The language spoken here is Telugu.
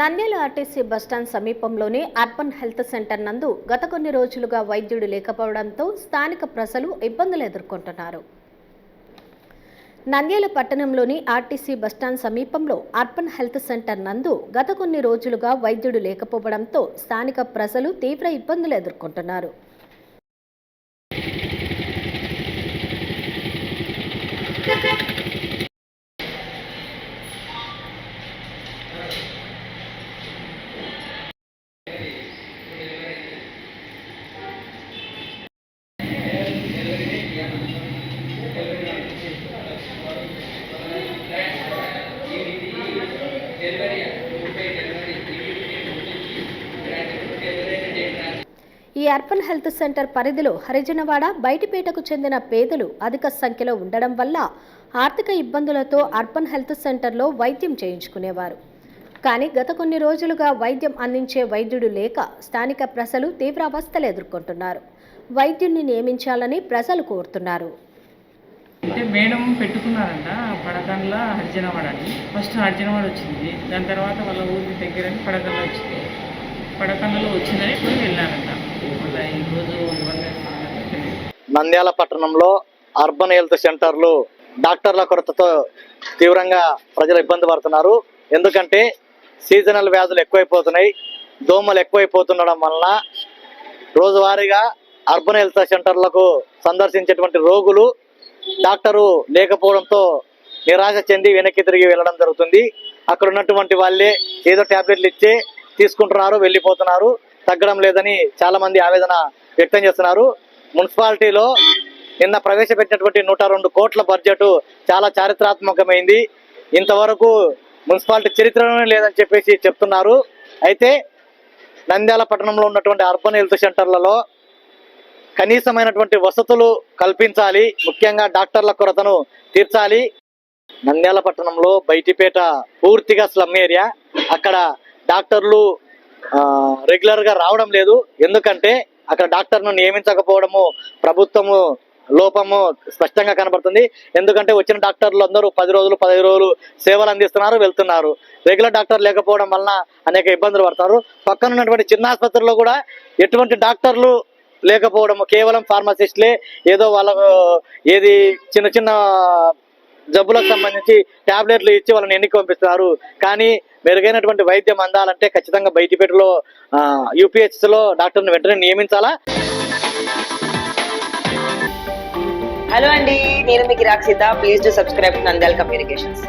నంద్యాల ఆర్టీసీ బస్టాండ్ సమీపంలోని అర్బన్ హెల్త్ సెంటర్ నందు గత కొన్ని రోజులుగా వైద్యుడు లేకపోవడంతో స్థానిక ప్రజలు ఇబ్బందులు ఎదుర్కొంటున్నారు. నంద్యాల పట్టణంలోని ఆర్టీసీ బస్టాండ్ సమీపంలో అర్బన్ హెల్త్ సెంటర్ నందు గత కొన్ని రోజులుగా వైద్యుడు లేకపోవడంతో స్థానిక ప్రజలు తీవ్ర ఇబ్బందులు ఎదుర్కొంటున్నారు. ఈ అర్బన్ హెల్త్ సెంటర్ పరిధిలో హరిజనవాడ బయటిపేటకు చెందిన పేదలు అధిక సంఖ్యలో ఉండడం వల్ల ఆర్థిక ఇబ్బందులతో అర్బన్ హెల్త్ సెంటర్లో వైద్యం చేయించుకునేవారు. కానీ గత కొన్ని రోజులుగా వైద్యం అందించే వైద్యుడు లేక స్థానిక ప్రజలు తీవ్ర అవస్థలు ఎదుర్కొంటున్నారు. వైద్యుణ్ణి నియమించాలని ప్రజలు కోరుతున్నారు. అంటే మేడం పెట్టుకున్నారంట పడకండ్ల హరిజనవాడ అని. ఫస్ట్ హరిజనవాడ వచ్చింది. దాని తర్వాత వాళ్ళ ఊరి దగ్గర పడకండ్ల వచ్చింది. పడకండ్లలో వచ్చిందని ఇప్పుడు వెళ్ళారంట. మళ్ళీ ఈరోజు నంద్యాల పట్టణంలో అర్బన్ హెల్త్ సెంటర్లు డాక్టర్ల కొరతతో తీవ్రంగా ప్రజలు ఇబ్బంది పడుతున్నారు. ఎందుకంటే సీజనల్ వ్యాధులు ఎక్కువైపోతున్నాయి. దోమలు ఎక్కువైపోతుండడం వలన రోజువారీగా అర్బన్ హెల్త్ సెంటర్లకు సందర్శించేటువంటి రోగులు డాక్టరు లేకపోవడంతో నిరాశ చెంది వెనక్కి తిరిగి వెళ్ళడం జరుగుతుంది. అక్కడ ఉన్నటువంటి వాళ్ళే ఏదో టాబ్లెట్లు ఇచ్చే తీసుకుంటున్నారు వెళ్ళిపోతున్నారు. తగ్గడం లేదని చాలా మంది ఆవేదన వ్యక్తం చేస్తున్నారు. మున్సిపాలిటీలో నిన్న ప్రవేశపెట్టినటువంటి నూట రెండు కోట్ల బడ్జెట్ చాలా చారిత్రాత్మకమైంది. ఇంతవరకు మున్సిపాలిటీ చరిత్రలోనే లేదని చెప్పేసి చెప్తున్నారు. అయితే నంద్యాల పట్టణంలో ఉన్నటువంటి అర్బన్ హెల్త్ సెంటర్లలో కనీసమైనటువంటి వసతులు కల్పించాలి. ముఖ్యంగా డాక్టర్ల కొరతను తీర్చాలి. నంద్యాల పట్టణంలో బయటిపేట పూర్తిగా స్లమ్ ఏరియా. అక్కడ డాక్టర్లు రెగ్యులర్గా రావడం లేదు. ఎందుకంటే అక్కడ డాక్టర్ను నియమించకపోవడము ప్రభుత్వము లోపము స్పష్టంగా కనబడుతుంది. ఎందుకంటే వచ్చిన డాక్టర్లు అందరూ పది రోజులు పదిహేను రోజులు సేవలు అందిస్తున్నారు వెళ్తున్నారు. రెగ్యులర్ డాక్టర్ లేకపోవడం వలన అనేక ఇబ్బందులు పడతారు. పక్కన ఉన్నటువంటి చిన్న ఆసుపత్రిలో కూడా ఎటువంటి డాక్టర్లు లేకపోవడము కేవలం ఫార్మసిస్ట్లే ఏదో వాళ్ళకు ఏది చిన్న చిన్న జబ్బులకు సంబంధించి టాబ్లెట్లు ఇచ్చి వాళ్ళని ఎన్నిక పంపిస్తున్నారు. కానీ మెరుగైనటువంటి వైద్యం అందాలంటే ఖచ్చితంగా బయటిపేటలో యూపీహెచ్లో డాక్టర్ని వెంటనే నియమించాలా? హలో అండి నేను మీకు Rakshita please to subscribe Nandyal communications.